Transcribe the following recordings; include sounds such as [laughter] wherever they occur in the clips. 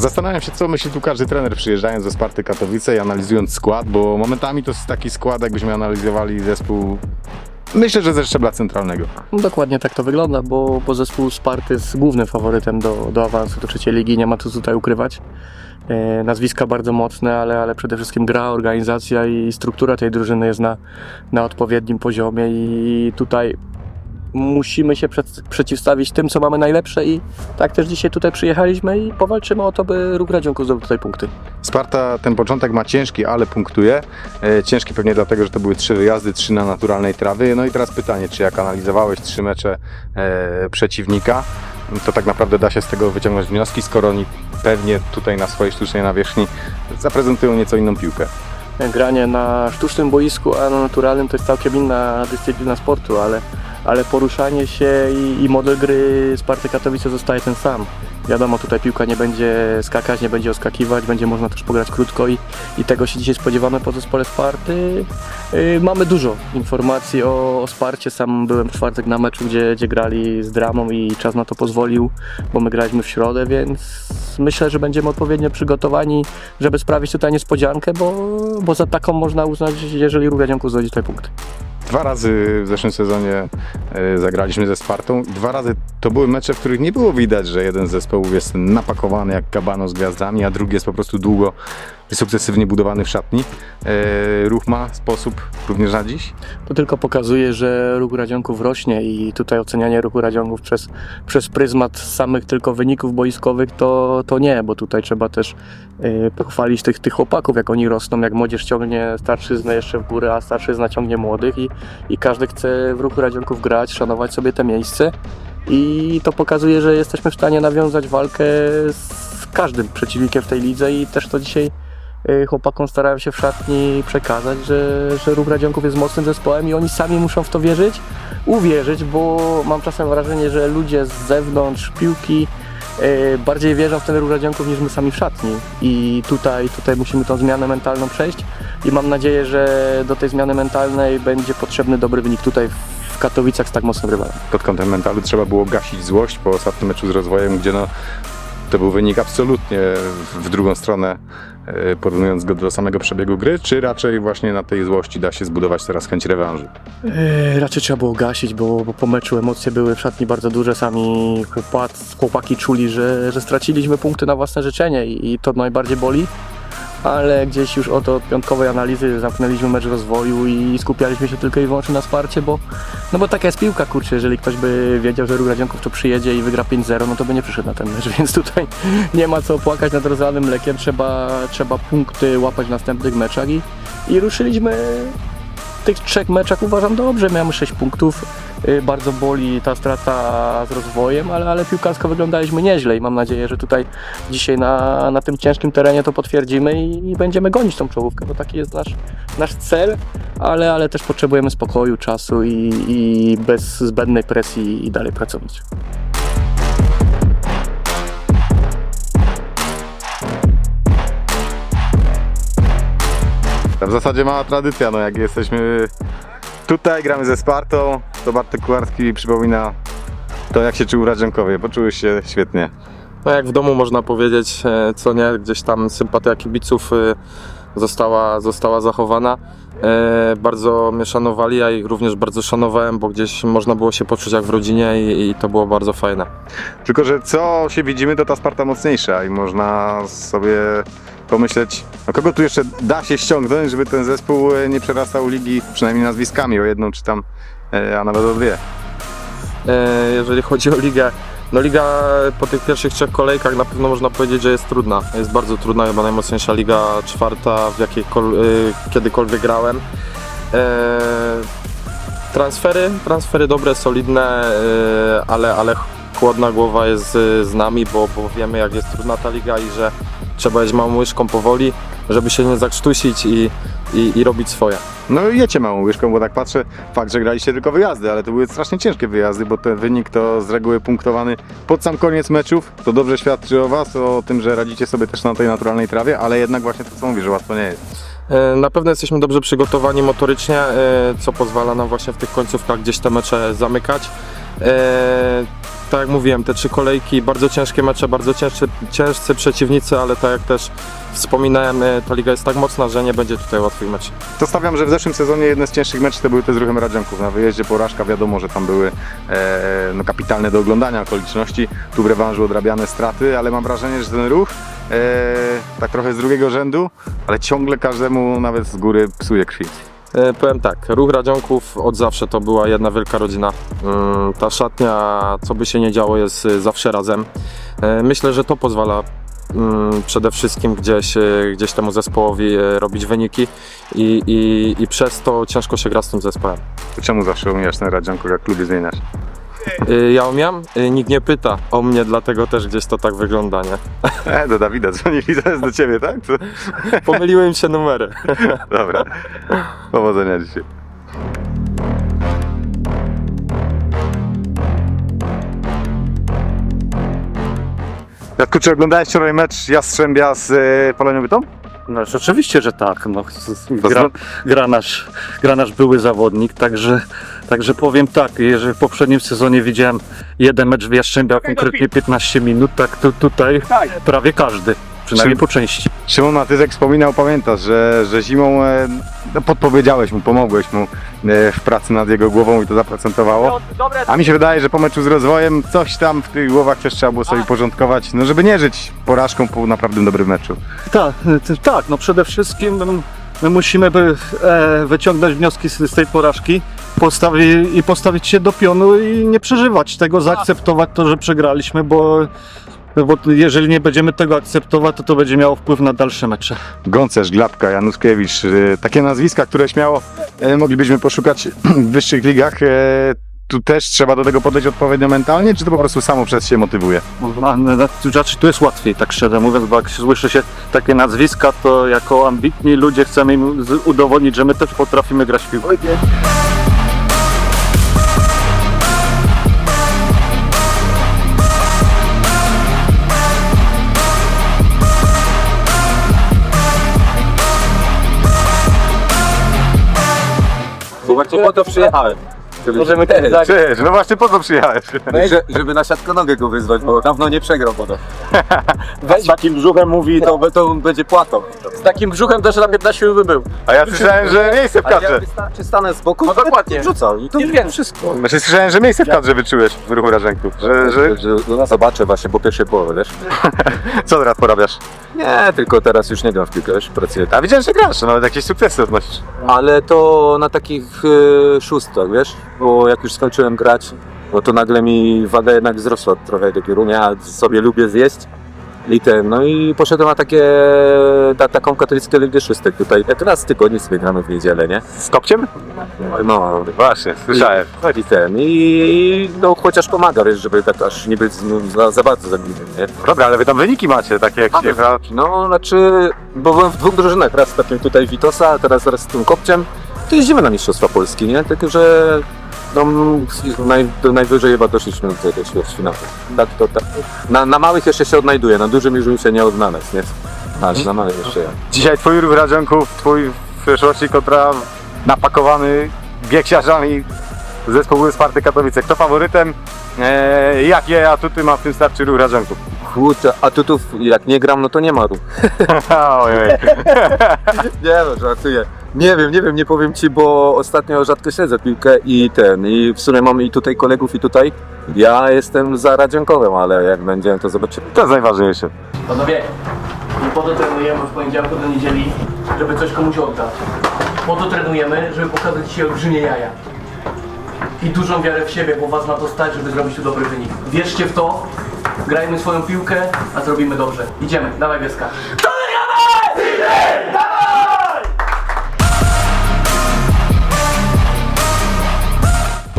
Zastanawiam się, co myśli tu każdy trener przyjeżdżając ze Sparty Katowice i analizując skład, bo momentami to jest taki skład, jakbyśmy analizowali zespół, myślę, że ze szczebla centralnego. Dokładnie tak to wygląda, bo, bo zespół Sparty jest głównym faworytem do, do awansu do trzeciej ligi, nie ma co tutaj ukrywać. E, nazwiska bardzo mocne, ale, ale przede wszystkim gra, organizacja i struktura tej drużyny jest na, na odpowiednim poziomie i tutaj musimy się przed, przeciwstawić tym, co mamy najlepsze i tak też dzisiaj tutaj przyjechaliśmy i powalczymy o to, by Ruch Radzionków zdobył tutaj punkty. Sparta ten początek ma ciężki, ale punktuje. E, ciężki pewnie dlatego, że to były trzy wyjazdy, trzy na naturalnej trawie. No i teraz pytanie, czy jak analizowałeś trzy mecze e, przeciwnika, to tak naprawdę da się z tego wyciągnąć wnioski, skoro oni pewnie tutaj na swojej sztucznej nawierzchni zaprezentują nieco inną piłkę. granie na sztucznym boisku, a na naturalnym to jest całkiem inna dyscyplina sportu, ale, ale poruszanie się i, i model gry Sparty Katowice zostaje ten sam. Wiadomo, tutaj piłka nie będzie skakać, nie będzie oskakiwać, będzie można też pograć krótko i, i tego się dzisiaj spodziewamy po zespole Sparty. Yy, mamy dużo informacji o, o Sparcie, sam byłem w czwartek na meczu, gdzie, gdzie grali z dramą i czas na to pozwolił, bo my graliśmy w środę, więc myślę, że będziemy odpowiednio przygotowani, żeby sprawić tutaj niespodziankę, bo, bo za taką można uznać, jeżeli Radzionków zdobędzie tutaj punkt. Dwa razy w zeszłym sezonie e, zagraliśmy ze Spartą. Dwa razy to były mecze, w których nie było widać, że jeden z zespołów jest napakowany jak kabano z gwiazdami, a drugi jest po prostu długo sukcesywnie budowany w szatni. E, Ruch ma sposób również na dziś. To tylko pokazuje, że ruch Radzionków rośnie i tutaj ocenianie ruchu Radzionków przez, przez pryzmat samych tylko wyników boiskowych to, to nie, bo tutaj trzeba też y, pochwalić tych, tych chłopaków, jak oni rosną, jak młodzież ciągnie starszyznę jeszcze w górę, a starszyzna ciągnie młodych i, i każdy chce w ruchu Radzionków grać, szanować sobie te miejsce i to pokazuje, że jesteśmy w stanie nawiązać walkę z każdym przeciwnikiem w tej lidze i też to dzisiaj chłopakom starałem się w szatni przekazać, że, że Ruch Radzionków jest mocnym zespołem i oni sami muszą w to wierzyć, uwierzyć, bo mam czasem wrażenie, że ludzie z zewnątrz piłki y, bardziej wierzą w ten Ruch Radzionków niż my sami w szatni i tutaj, tutaj musimy tą zmianę mentalną przejść i mam nadzieję, że do tej zmiany mentalnej będzie potrzebny dobry wynik tutaj w Katowicach z tak mocnym rywalem. Pod kątem mentalu trzeba było gasić złość po ostatnim meczu z rozwojem, gdzie no, to był wynik absolutnie w, drugą stronę, e, porównując go do samego przebiegu gry, czy raczej właśnie na tej złości da się zbudować teraz chęć rewanżu? Eee, raczej trzeba było gasić, bo, po meczu emocje były w szatni bardzo duże. Sami chłopak, chłopaki czuli, że, że straciliśmy punkty na własne życzenie i, i to najbardziej boli. Ale gdzieś już od, od piątkowej analizy zamknęliśmy mecz rozwoju i skupialiśmy się tylko i wyłącznie na wsparcie, bo, no bo taka jest piłka, kurczę, jeżeli ktoś by wiedział, że Ruch Radzionków to przyjedzie i wygra 5-0, no to by nie przyszedł na ten mecz, [laughs] więc tutaj nie ma co płakać nad rozlanym mlekiem, trzeba, trzeba punkty łapać w następnych meczach i, i ruszyliśmy w tych trzech meczach uważam dobrze, miałem 6 punktów. Y, Bardzo boli ta strata z rozwojem, ale, ale piłkarsko wyglądaliśmy nieźle i mam nadzieję, że tutaj dzisiaj na, na tym ciężkim terenie to potwierdzimy i, i będziemy gonić tą czołówkę, bo taki jest nasz, nasz cel, ale, ale też potrzebujemy spokoju, czasu i, i bez zbędnej presji i dalej pracować. W zasadzie mała tradycja, no jak jesteśmy tutaj, gramy ze Spartą, to Bartek Kularski przypomina to jak się czuł Radzionkowie. Poczułeś się świetnie. No jak w domu można powiedzieć, e, co nie, gdzieś tam sympatia kibiców e, została, została zachowana. E, Bardzo mnie szanowali, ja ich również bardzo szanowałem, bo gdzieś można było się poczuć jak w rodzinie i, i to było bardzo fajne. Tylko, że co się widzimy, to ta Sparta mocniejsza i można sobie pomyśleć, no kogo tu jeszcze da się ściągnąć, żeby ten zespół e, nie przerastał ligi przynajmniej nazwiskami o jedną czy tam, e, a nawet o dwie. E, Jeżeli chodzi o ligę, no liga po tych pierwszych trzech kolejkach na pewno można powiedzieć, że jest trudna. Jest bardzo trudna, chyba najmocniejsza liga czwarta, w jakiej kol- kiedykolwiek grałem. Transfery, transfery dobre, solidne, ale, ale chłodna głowa jest z nami, bo, bo wiemy jak jest trudna ta liga i że trzeba jeść małą łyżką powoli, żeby się nie zakrztusić i, i, i robić swoje. No i jecie małą łyżką, bo tak patrzę, fakt, że graliście tylko wyjazdy, ale to były strasznie ciężkie wyjazdy, bo ten wynik to z reguły punktowany pod sam koniec meczów. To dobrze świadczy o Was, o tym, że radzicie sobie też na tej naturalnej trawie, ale jednak właśnie to co mówię, że łatwo nie jest. E, Na pewno jesteśmy dobrze przygotowani motorycznie, e, co pozwala nam właśnie w tych końcówkach gdzieś te mecze zamykać. Tak jak mówiłem, te trzy kolejki, bardzo ciężkie mecze, bardzo ciężcy, ciężcy przeciwnicy, ale tak jak też wspominałem, e, ta liga jest tak mocna, że nie będzie tutaj łatwych meczy. To stawiam, że w zeszłym sezonie jedne z cięższych meczów to były te z ruchem Radzionków. Na wyjeździe porażka, wiadomo, że tam były e, no, kapitalne do oglądania okoliczności. Tu w rewanżu odrabiane straty, ale mam wrażenie, że ten ruch e, tak trochę z drugiego rzędu, ale ciągle każdemu nawet z góry psuje krwi. E, Powiem tak, ruch Radzionków od zawsze to była jedna wielka rodzina. Mm, Ta szatnia, co by się nie działo, jest e, zawsze razem. E, Myślę, że to pozwala mm, przede wszystkim gdzieś, e, gdzieś temu zespołowi e, robić wyniki i, i, i przez to ciężko się gra z tym zespołem. Czemu zawsze umijasz ten Radzionków, jak kluby zmieniasz? E, Ja umiałem, e, nikt nie pyta o mnie, dlatego też gdzieś to tak wygląda, nie? E, do Dawida dzwonili, [laughs] jest do ciebie, tak? To, Pomyliły im się numery. [laughs] dobra. Powodzenia dzisiaj. Jacku, czy oglądałeś wczoraj mecz Jastrzębia z e, Polonią Bytom? No, oczywiście, że tak. No, To gra, gra, nasz, gra nasz były zawodnik, także, także powiem tak, jeżeli w poprzednim sezonie widziałem jeden mecz w Jastrzębia, konkretnie 15 minut, tak tu, tutaj prawie każdy, przynajmniej po części. Szymon Matyzek wspominał, pamiętasz, że, że zimą e, no, podpowiedziałeś mu, pomogłeś mu e, w pracy nad jego głową i to zaprocentowało. A mi się wydaje, że po meczu z rozwojem coś tam w tych głowach też trzeba było sobie porządkować, no żeby nie żyć porażką po naprawdę dobrym meczu. Tak, t- tak, no przede wszystkim mm, my musimy by, e, wyciągnąć wnioski z, z tej porażki postawi, i postawić się do pionu i nie przeżywać tego, zaakceptować to, że przegraliśmy, bo, bo jeżeli nie będziemy tego akceptować, to to będzie miało wpływ na dalsze mecze. Gącerz, Glapka, Januszkiewicz, e, takie nazwiska, które śmiało e, moglibyśmy poszukać [clears throat] w wyższych ligach. E, tu też trzeba do tego podejść odpowiednio mentalnie, czy to po prostu samo przez się motywuje? No, no, no, tu Raczej tu jest łatwiej, tak szczerze mówiąc, bo jak się słyszy się takie nazwiska, to jako ambitni ludzie chcemy im z- udowodnić, że my też potrafimy grać w piłkę. Właśnie po to przyjechałem. Możemy Cześć, no właśnie po co przyjechałeś? Że, żeby na siatkonogę go wyzwać, bo dawno nie przegrał po to. [laughs] Z takim brzuchem mówi, To, to będzie płatą. Z takim brzuchem też na 15 by był. A ja słyszałem, że miejsce w A ja kadrze. wystarczy stanę z boku No dokładnie. i rzucał. I to Nie wiem. wszystko. Znaczy słyszałem, że miejsce w kadrze wyczułeś w ruchu Rażenków. Że, że... No, zobaczę właśnie po pierwszej połowie, wiesz? [laughs] Co teraz porabiasz? Nie, tylko teraz już nie gram w piłkę, wiesz, pracuję. A widziałem, że grasz, nawet jakieś sukcesy odnosisz. Ale to na takich e, szóstkach, wiesz? Bo jak już skończyłem grać, no to nagle mi waga jednak wzrosła trochę do kierunku, ja sobie lubię zjeść. I ten, no i poszedłem na takie, ta, taką katolicką ligę szóstek tutaj. Jak raz w tygodniu sobie gramy w niedzielę, nie? Z kopciem? No, Właśnie, słyszałem. I ten, i no chociaż pomaga, wiesz, żeby tak aż nie być no, za, za bardzo zagubionym, nie? Dobra, ale wy tam wyniki macie, takie jak się gra. No, znaczy, bo byłem w dwóch drużynach, raz takim tutaj Witosa, a teraz raz z tym Kopciem, to jeździmy na Mistrzostwa Polski, nie? Tylko, że no, naj, najwyżej chyba doszliśmy do tego ćwierćfinału. Tak, to tak. Na, na małych jeszcze się odnajduję, na dużym już bym się nie odnalazł, nie? Ale na małych jeszcze ja. Dzisiaj twój ruch Rażenków, twój w przeszłości kontra napakowany bieksiarzami zespół Sparty Katowice. Kto faworytem? Eee, jakie atuty ma w tym starczy ruch Rażenków? Kurczę, a tutów jak nie gram, no to nie ma ruch. [laughs] Ojej. [laughs] Nie no, żartuję. Nie wiem, nie wiem, nie powiem ci, bo ostatnio rzadko śledzę piłkę i ten, i w sumie mamy i tutaj kolegów i tutaj. Ja jestem za Radzionkowem, ale jak będzie, to zobaczymy. To jest najważniejsze. Panowie, nie po to trenujemy w poniedziałku do niedzieli, żeby coś komuś oddać. Po to trenujemy, żeby pokazać dzisiaj olbrzymie jaja. I dużą wiarę w siebie, bo was na to stać, żeby zrobić tu dobry wynik. Wierzcie w to, grajmy swoją piłkę, a zrobimy dobrze. Idziemy, dawaj Geska.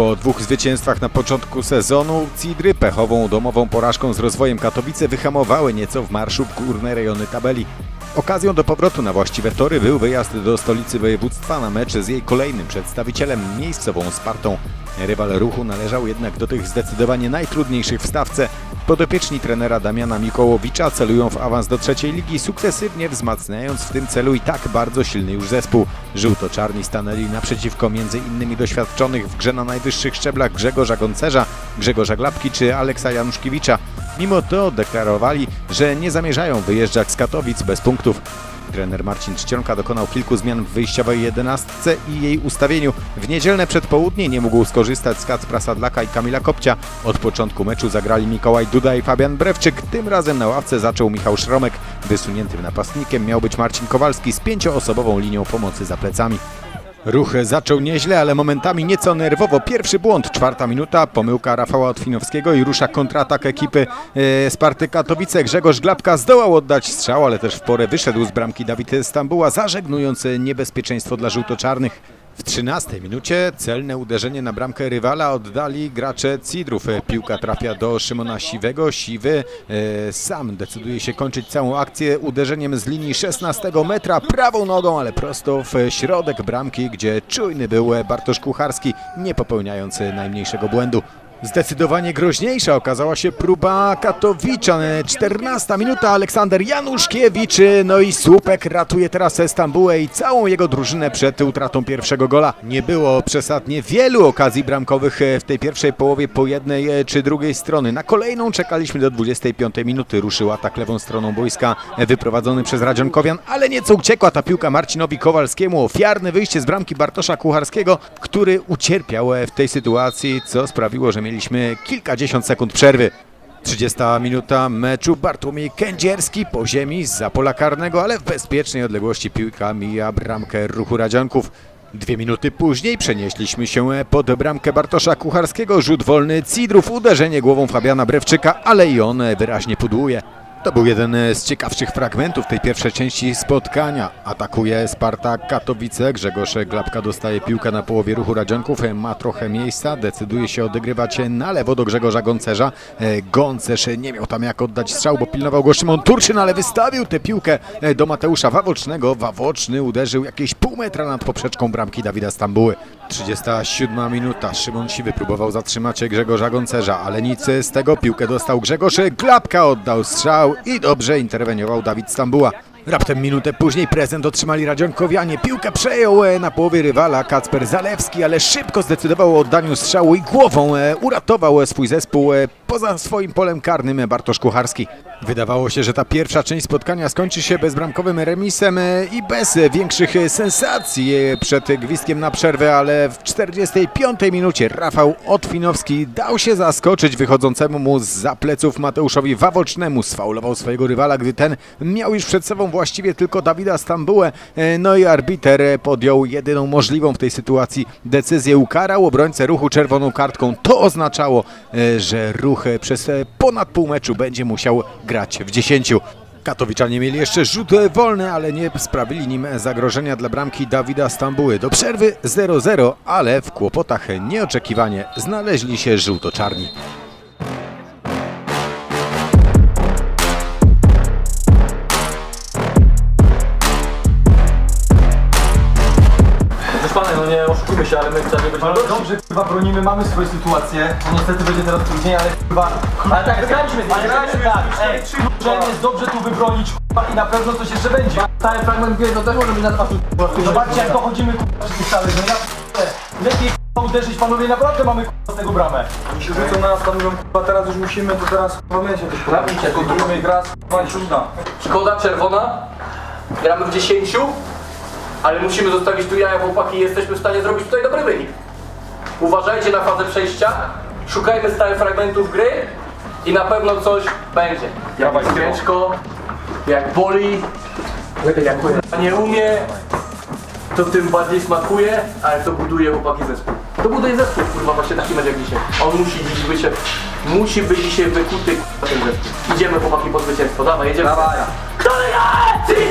Po dwóch zwycięstwach na początku sezonu Cidry pechową domową porażką z rozwojem Katowice wyhamowały nieco w marszu górne rejony tabeli. Okazją do powrotu na właściwe tory był wyjazd do stolicy województwa na mecz z jej kolejnym przedstawicielem miejscową Spartą. Rywal ruchu należał jednak do tych zdecydowanie najtrudniejszych w stawce. Podopieczni trenera Damiana Mikołowicza celują w awans do trzeciej ligi, sukcesywnie wzmacniając w tym celu i tak bardzo silny już zespół. Żółto-czarni stanęli naprzeciwko innymi doświadczonych w grze na najwyższych szczeblach Grzegorza Goncerza, Grzegorza Glapki czy Aleksa Januszkiewicza. Mimo to deklarowali, że nie zamierzają wyjeżdżać z Katowic bez punktów. Trener Marcin Czcionka dokonał kilku zmian w wyjściowej jedenastce i jej ustawieniu. W niedzielne przedpołudnie nie mógł skorzystać z Kacpra Sadlaka i Kamila Kopcia. Od początku meczu zagrali Mikołaj Duda i Fabian Brewczyk. Tym razem na ławce zaczął Michał Szromek. Wysuniętym napastnikiem miał być Marcin Kowalski z pięcioosobową linią pomocy za plecami. Ruch zaczął nieźle, ale momentami nieco nerwowo. Pierwszy błąd, czwarta minuta, pomyłka Rafała Otwinowskiego i rusza kontratak ekipy e, Sparty Katowice. Grzegorz Glapka zdołał oddać strzał, ale też w porę wyszedł z bramki Dawid Stambuła, zażegnując niebezpieczeństwo dla żółtoczarnych. W 13 minucie celne uderzenie na bramkę rywala oddali gracze Cidrów. Piłka trafia do Szymona Siwego. Siwy e, sam decyduje się kończyć całą akcję uderzeniem z linii 16 metra prawą nogą, ale prosto w środek bramki, gdzie czujny był Bartosz Kucharski, nie popełniając najmniejszego błędu. Zdecydowanie groźniejsza okazała się próba Katowicza. 14 minuta, Aleksander Januszkiewicz, no i słupek ratuje teraz Stambułę i całą jego drużynę przed utratą pierwszego gola. Nie było przesadnie wielu okazji bramkowych w tej pierwszej połowie po jednej e, czy drugiej strony. Na kolejną czekaliśmy do 25 minuty. Ruszył atak lewą stroną boiska e, wyprowadzony przez Radzionkowian, ale nieco uciekła ta piłka Marcinowi Kowalskiemu. Ofiarne wyjście z bramki Bartosza Kucharskiego, który ucierpiał e, w tej sytuacji, co sprawiło, że mieliśmy kilkadziesiąt sekund przerwy. 30 minuta meczu Bartłomiej Kędzierski po ziemi z pola karnego, ale w bezpiecznej odległości piłka mija bramkę ruchu Radzionków. Dwie minuty później przenieśliśmy się pod bramkę Bartosza Kucharskiego, rzut wolny Cidrów, uderzenie głową Fabiana Brewczyka, ale i on wyraźnie pudłuje. To był jeden z ciekawszych fragmentów tej pierwszej części spotkania. Atakuje Sparta Katowice, Grzegorz Glapka dostaje piłkę na połowie ruchu Radzionków, ma trochę miejsca, decyduje się odegrywać na lewo do Grzegorza Goncerza. E, Goncerz nie miał tam jak oddać strzał, bo pilnował go Szymon Turczyn, ale wystawił tę piłkę e, do Mateusza Wawocznego. Wawoczny uderzył jakieś pół metra nad poprzeczką bramki Dawida Stambuły. 37 minuta. Szymon Siwy próbował zatrzymać Grzegorza Goncerza, ale nic z tego. Piłkę dostał Grzegorz Glapka, oddał strzał i dobrze interweniował Dawid Stambuła. Raptem minutę później prezent otrzymali Radzionkowianie. Piłkę przejął e, na połowie rywala Kacper Zalewski, ale szybko zdecydował o oddaniu strzału i głową e, uratował e, swój zespół poza swoim polem karnym Bartosz Kucharski. Wydawało się, że ta pierwsza część spotkania skończy się bezbramkowym remisem i bez większych sensacji przed gwizdkiem na przerwę, ale w 45 minucie Rafał Otwinowski dał się zaskoczyć wychodzącemu mu za pleców Mateuszowi Wawocznemu. Sfaulował swojego rywala, gdy ten miał już przed sobą właściwie tylko Dawida Stambułę. E, No i arbiter e, podjął jedyną możliwą w tej sytuacji decyzję. Ukarał obrońcę ruchu czerwoną kartką. To oznaczało, e, że ruch przez ponad pół meczu będzie musiał grać w 10. Katowiczanie mieli jeszcze rzut wolny, ale nie sprawili nim zagrożenia dla bramki Dawida Stambuły. Do przerwy 0-0, ale w kłopotach nieoczekiwanie znaleźli się żółto-czarni. Ale my chcemy być Ale dobrze, kurwa, bronimy, mamy swoje sytuacje. No niestety będzie teraz trudniej, ale kurwa... Ale tak, wygraliśmy, wygraliśmy, tak. Ej, możemy jest dobrze tu wybronić, i na pewno coś jeszcze będzie. Cały fragment gry, no też może być na dwa Zobaczcie, jak dochodzimy, kurwa, przy tych całych, no ja p***e. Lepiej, uderzyć, panowie, naprawdę mamy, kurwa, z tego bramę. Oni się rzucą na nas, tam mówią, teraz już musimy, to teraz, będzie coś kontrujemy i gra, kurwa, i. Szkoda czerwona, gramy w 10, ale musimy zostawić tu jaja, chłopaki, jesteśmy w stanie zrobić tutaj dobry wynik. Uważajcie na fazę przejścia, szukajmy stałych fragmentów gry i na pewno coś będzie. Jak jest ciężko, jak boli, jak nie umie, to tym bardziej smakuje, ale to buduje chłopaki zespół. To buduje zespół, kurwa, właśnie taki mecz jak dzisiaj. On musi dziś być, musi być dzisiaj wykuty kurwa, ten zespół. Idziemy chłopaki po zwycięstwo, dawaj, jedziemy. Dawaj. Kto jest?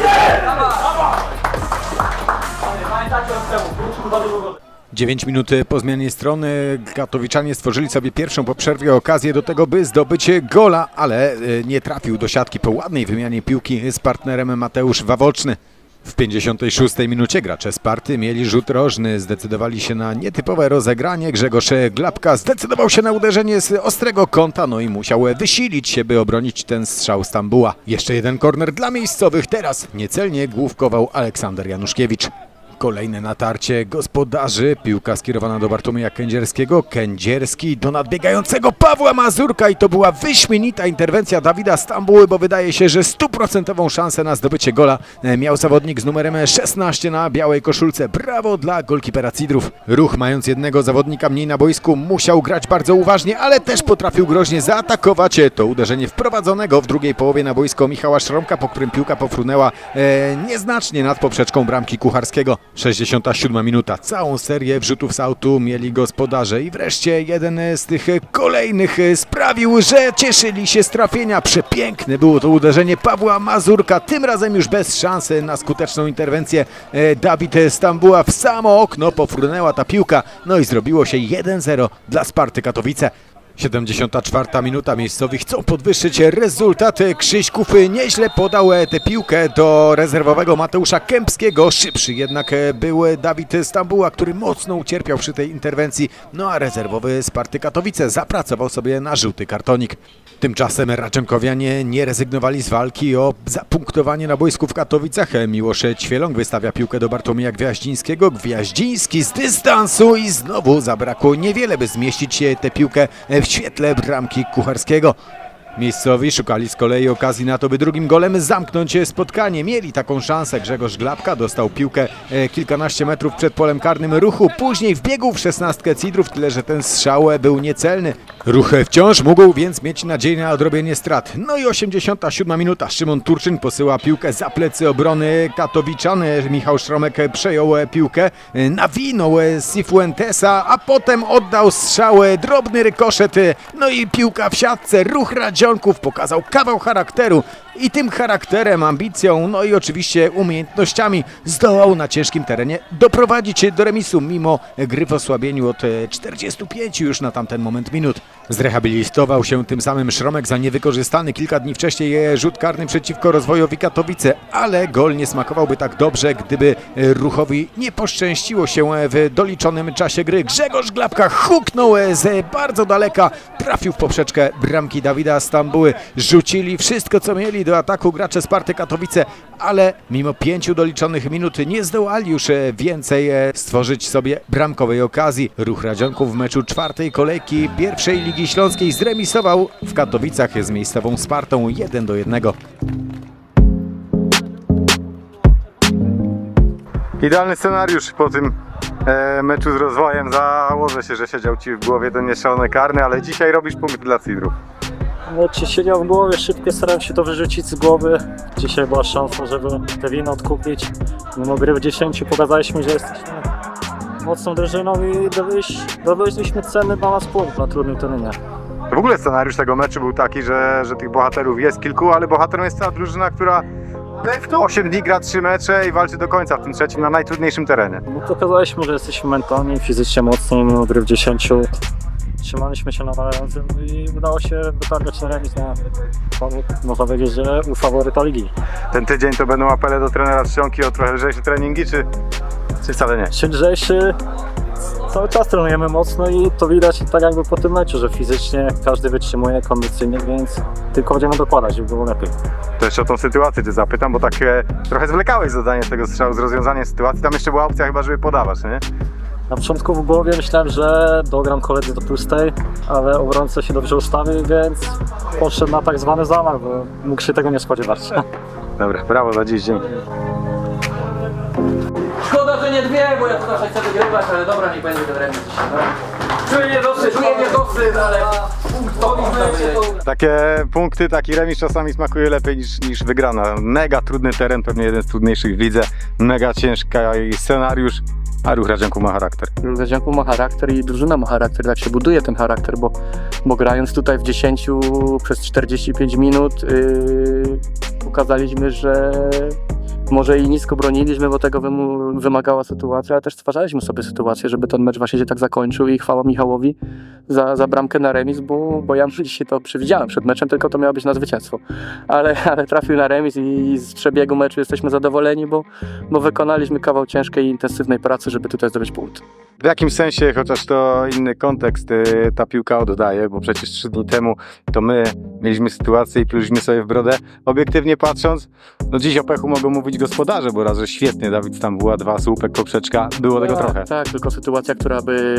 9 minut po zmianie strony Katowiczanie stworzyli sobie pierwszą po przerwie okazję do tego, by zdobyć gola, ale e, nie trafił do siatki po ładnej wymianie piłki z partnerem Mateusz Wawoczny. W 56 minucie gracze Sparty mieli rzut rożny, zdecydowali się na nietypowe rozegranie. Grzegorz Glapka zdecydował się na uderzenie z ostrego kąta, no i musiał wysilić się, by obronić ten strzał Stambuła. Jeszcze jeden korner dla miejscowych, teraz niecelnie główkował Aleksander Januszkiewicz. Kolejne natarcie gospodarzy. Piłka skierowana do Bartłomieja Kędzierskiego. Kędzierski do nadbiegającego Pawła Mazurka i to była wyśmienita interwencja Dawida Stambuły, bo wydaje się, że stuprocentową szansę na zdobycie gola e, miał zawodnik z numerem 16 na białej koszulce. Brawo dla golkipera Cidrów. Ruch mając jednego zawodnika mniej na boisku musiał grać bardzo uważnie, ale też potrafił groźnie zaatakować. To uderzenie wprowadzonego w drugiej połowie na boisko Michała Szromka, po którym piłka pofrunęła e, nieznacznie nad poprzeczką bramki Kucharskiego. 67 minuta. Całą serię wrzutów z autu mieli gospodarze i wreszcie jeden z tych kolejnych sprawił, że cieszyli się z trafienia. Przepiękne było to uderzenie Pawła Mazurka, tym razem już bez szansy na skuteczną interwencję. E, Dawid Stambuła w samo okno pofrunęła ta piłka, no i zrobiło się 1-0 dla Sparty Katowice. 74 minuta miejscowi chcą podwyższyć rezultat. Krzyśków nieźle podał tę piłkę do rezerwowego Mateusza Kępskiego. Szybszy jednak był Dawid Stambuła, który mocno ucierpiał przy tej interwencji. No a rezerwowy Sparty Katowice zapracował sobie na żółty kartonik. Tymczasem Raczemkowianie nie rezygnowali z walki o zapunktowanie na boisku w Katowicach. Miłosz Ćwieląg wystawia piłkę do Bartłomieja Gwiaździńskiego. Gwiaździński z dystansu i znowu zabrakło niewiele, by zmieścić tę piłkę w świetle bramki Kucharskiego. Miejscowi szukali z kolei okazji na to, by drugim golem zamknąć spotkanie. Mieli taką szansę. Grzegorz Glapka dostał piłkę e, kilkanaście metrów przed polem karnym ruchu. Później wbiegł w szesnastkę Cidrów, tyle że ten strzał był niecelny. Ruch wciąż mógł więc mieć nadzieję na odrobienie strat. No i 87 minuta. Szymon Turczyn posyła piłkę za plecy obrony Katowiczan. Michał Szromek przejął piłkę, e, nawinął Sifuentesa, a potem oddał strzał, e, drobny rykoszet. e, No i piłka w siatce. Ruch Radzionków pokazał kawał charakteru i tym charakterem, ambicją, no i oczywiście umiejętnościami zdołał na ciężkim terenie doprowadzić do remisu mimo gry w osłabieniu od e, 45 już na tamten moment minut. Zrehabilitował się tym samym Szromek za niewykorzystany kilka dni wcześniej e, rzut karny przeciwko rozwojowi Katowice, ale gol nie smakowałby tak dobrze, gdyby e, ruchowi nie poszczęściło się e, w doliczonym czasie gry. Grzegorz Glapka huknął e, z bardzo daleka, trafił w poprzeczkę bramki Dawida Stambuły. Rzucili wszystko co mieli do ataku gracze Sparty Katowice, ale mimo pięciu doliczonych minut nie zdołali już e, więcej e, stworzyć sobie bramkowej okazji. Ruch Radzionków w meczu czwartej kolejki pierwszej Ligi Śląskiej zremisował w Katowicach z miejscową Spartą 1 do 1. Idealny scenariusz po tym e, meczu z rozwojem. Założę się, że siedział Ci w głowie ten nieszalony karny, ale dzisiaj robisz punkt dla Cidrów. No, w głowie, szybko starałem się to wyrzucić z głowy. Dzisiaj była szansa, żeby te wino odkupić. Mimo gry w 10 pokazaliśmy, że jesteśmy mocną drużyną i dowieźliśmy cenny dla nas punkt na trudnym terenie. W ogóle scenariusz tego meczu był taki, że, że tych bohaterów jest kilku, ale bohaterem jest cała drużyna, która 8 dni gra 3 mecze i walczy do końca w tym trzecim na najtrudniejszym terenie. No pokazaliśmy, że jesteśmy mentalnie i fizycznie mocni, mimo gry w 10. Trzymaliśmy się na mającym i udało się wytargać na remis na, można powiedzieć, że u faworyta ligi. Ten tydzień to będą apele do trenera Trzcionki o trochę lżejsze treningi, czy, czy wcale nie? Czym lżejszy, cały czas trenujemy mocno i to widać tak jakby po tym meczu, że fizycznie każdy wytrzymuje kondycyjnie, więc tylko będziemy dokładać, żeby było lepiej. To jeszcze o tą sytuację Cię zapytam, bo tak e, trochę zwlekałeś zadanie tego strzału z rozwiązaniem sytuacji. Tam jeszcze była opcja chyba, żeby podawać, nie? Na początku w głowie myślałem, że dogram koledzy do pustej, ale obrońca się dobrze ustawił, więc poszedł na tak zwany zamach, bo mógł się tego nie spodziewać. [laughs] Dobra, brawo za dziś, dzięki. Szkoda, że nie dwie, bo ja tu zawsze chcę wygrywać, ale dobra, nie będzie ten remis dzisiaj. Czuję niedosyt, czuję niedosyt, ale. Takie punkty, taki remis czasami smakuje lepiej niż, niż wygrana. Mega trudny teren, pewnie jeden z trudniejszych w lidze. Mega ciężka i scenariusz, a ruch Radzianku ma charakter. Radzianku ma charakter i drużyna ma charakter, tak się buduje ten charakter, bo, bo grając tutaj w 10 przez 45 minut yy, pokazaliśmy, że może i nisko broniliśmy, bo tego wymagała sytuacja, ale też stwarzaliśmy sobie sytuację, żeby ten mecz właśnie się tak zakończył i chwała Michałowi za, za bramkę na remis, bo, bo ja dzisiaj to przewidziałem przed meczem, tylko to miało być na zwycięstwo. Ale, [laughs] ale trafił na remis i z przebiegu meczu jesteśmy zadowoleni, bo, bo wykonaliśmy kawał ciężkiej i intensywnej pracy, żeby tutaj zdobyć punkt. W jakimś sensie, chociaż to inny kontekst, y, ta piłka oddaje, bo przecież trzy dni temu to my mieliśmy sytuację i pluliśmy sobie w brodę. Obiektywnie patrząc, no dziś o pechu mogą mówić gospodarze, bo raz, że świetnie, Dawid Stambuła, dwa, słupek, poprzeczka, było tego tak, trochę. Tak, tylko sytuacja, która by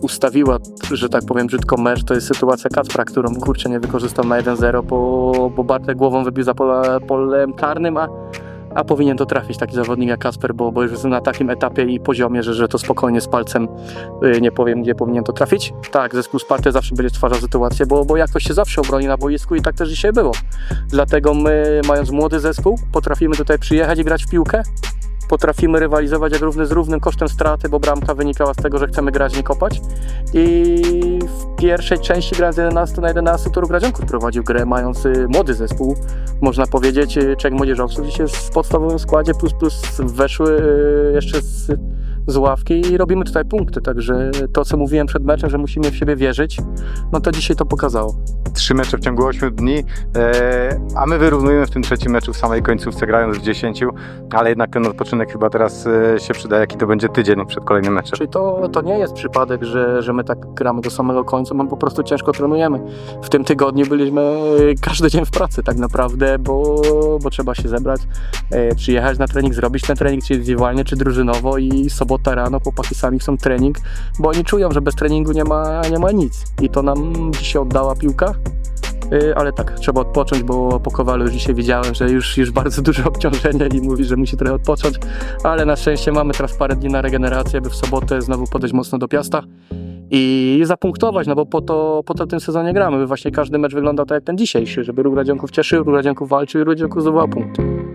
ustawiła, że tak powiem brzydko mecz, to jest sytuacja Kacpra, którą kurczę nie wykorzystał na 1-0, bo, bo Bartek głową wybił za pole, polem karnym, a, a powinien to trafić taki zawodnik jak Kasper, bo, bo już jest na takim etapie i poziomie, że, że to spokojnie z palcem y, nie powiem, gdzie powinien to trafić. Tak, zespół Sparty zawsze będzie stwarzał sytuację, bo, bo jakoś się zawsze obroni na boisku i tak też dzisiaj było. Dlatego my, mając młody zespół, potrafimy tutaj przyjechać i grać w piłkę, potrafimy rywalizować jak równy z równym kosztem straty, bo bramka wynikała z tego, że chcemy grać, nie kopać. I w pierwszej części grając 11 na 11 to Gradzianków prowadził grę, mając y, młody zespół, można powiedzieć, y, trzech młodzieżowców dzisiaj w podstawowym składzie, plus plus weszły y, jeszcze z, z ławki i robimy tutaj punkty, także to co mówiłem przed meczem, że musimy w siebie wierzyć, no to dzisiaj to pokazało. Trzy mecze w ciągu 8 dni, e, a my wyrównujemy w tym trzecim meczu w samej końcówce, grając w 10, ale jednak ten odpoczynek chyba teraz e, się przyda, jaki to będzie tydzień przed kolejnym meczem. Czyli to, to nie jest przypadek, że, że my tak gramy do samego końca, my po prostu ciężko trenujemy. W tym tygodniu byliśmy e, każdy dzień w pracy tak naprawdę, bo, bo trzeba się zebrać, przyjechać na trening, zrobić ten trening, czy indywidualnie, czy drużynowo i sobota rano chłopaki sami chcą trening, bo oni czują, że bez treningu nie ma, nie ma nic. I to nam dzisiaj oddała piłka. E, Ale tak, trzeba odpocząć, bo po Kowalu już dzisiaj widziałem, że już, już bardzo duże obciążenie i mówi, że musi trochę odpocząć, ale na szczęście mamy teraz parę dni na regenerację, by w sobotę znowu podejść mocno do Piasta i zapunktować, no bo po to, po to tym sezonie gramy, właśnie każdy mecz wyglądał tak jak ten dzisiejszy, żeby Ruch Radziąków cieszył, Ruch Radziąków walczył i Ruch Radziąków zdobywał punkty.